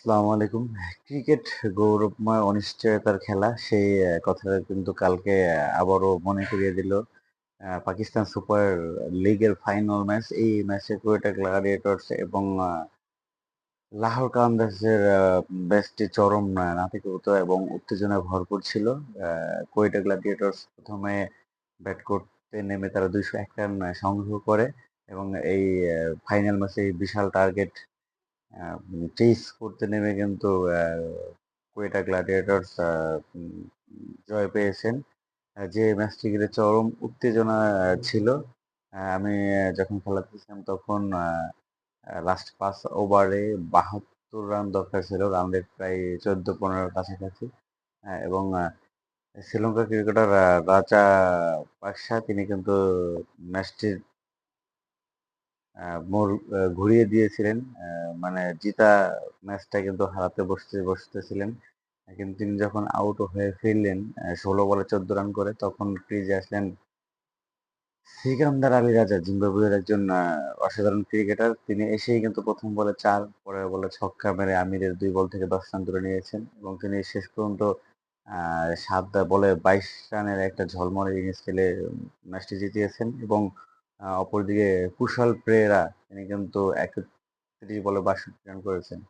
আসসালামু আলাইকুম। ক্রিকেট গৌরবময় অনিশ্চয়তার খেলা। সেই কথাটা কিন্তু কালকে আবারও মনে করিয়ে দিল পাকিস্তান সুপার লিগের ফাইনাল ম্যাচ। এই ম্যাচে কোয়েটা গ্ল্যাডিয়েটর্স এবং লাহোর কালান্দার্সের আ ম্যাচটি চরম আ এবং উত্তেজনায় ভরপুর ছিল। কোয়েটা গ্ল্যাডিয়েটর্স ১ম এ ব্যাট করতে নেমে তারা ২০১ রান সংগ্রহ করে এবং এই ফাইনাল ম্যাচে বিশাল টার্গেট চেস করতে নেমে কিন্তু কোয়েটা উম, জয় পেয়েছেন। যে ম্যাচটি ঘিরে চরম উত্তেজনা ছিল। আমি যখন খেলা দেখছিলাম তখন লাস্ট ৫ ওভারে ৭২ রান দরকার ছিল। রান রেট প্রায় ১৪-১৫ র কাছাকাছি। এবং শ্রীলঙ্কা ক্রিকেটার রাজা রাজাপাকসা তিনি কিন্তু ম্যাচটির মোড় ঘুরিয়ে দিয়েছিলেন। মানে জিতা ম্যাচটা কিন্তু হারাতে বসতে, বসতেছিলেন। কিন্তু তিনি যখন আউট হয়ে ফিরলেন ষোলো বলে ১৪ রান করে, তখন ক্রিজে আসলেন সিকান্দার আলী রাজা, জিম্বাবুয়ের একজন অসাধারণ ক্রিকেটার। তিনি এসেই কিন্তু প্রথম বলে চার, পরের বলে ছক্কা মেরে আমিরের দুই বল থেকে ১০ রান তুলে নিয়েছেন এবং তিনি শেষ পর্যন্ত সাত ৭ বলে ২২ রানের একটা ঝলমলে ইনিংস খেলে ম্যাচটি জিতিয়েছেন এবং অপরদিকে কুশল পেরেরা তিনি কিন্তু ৩১ বলে ৬২ রান করেছেন।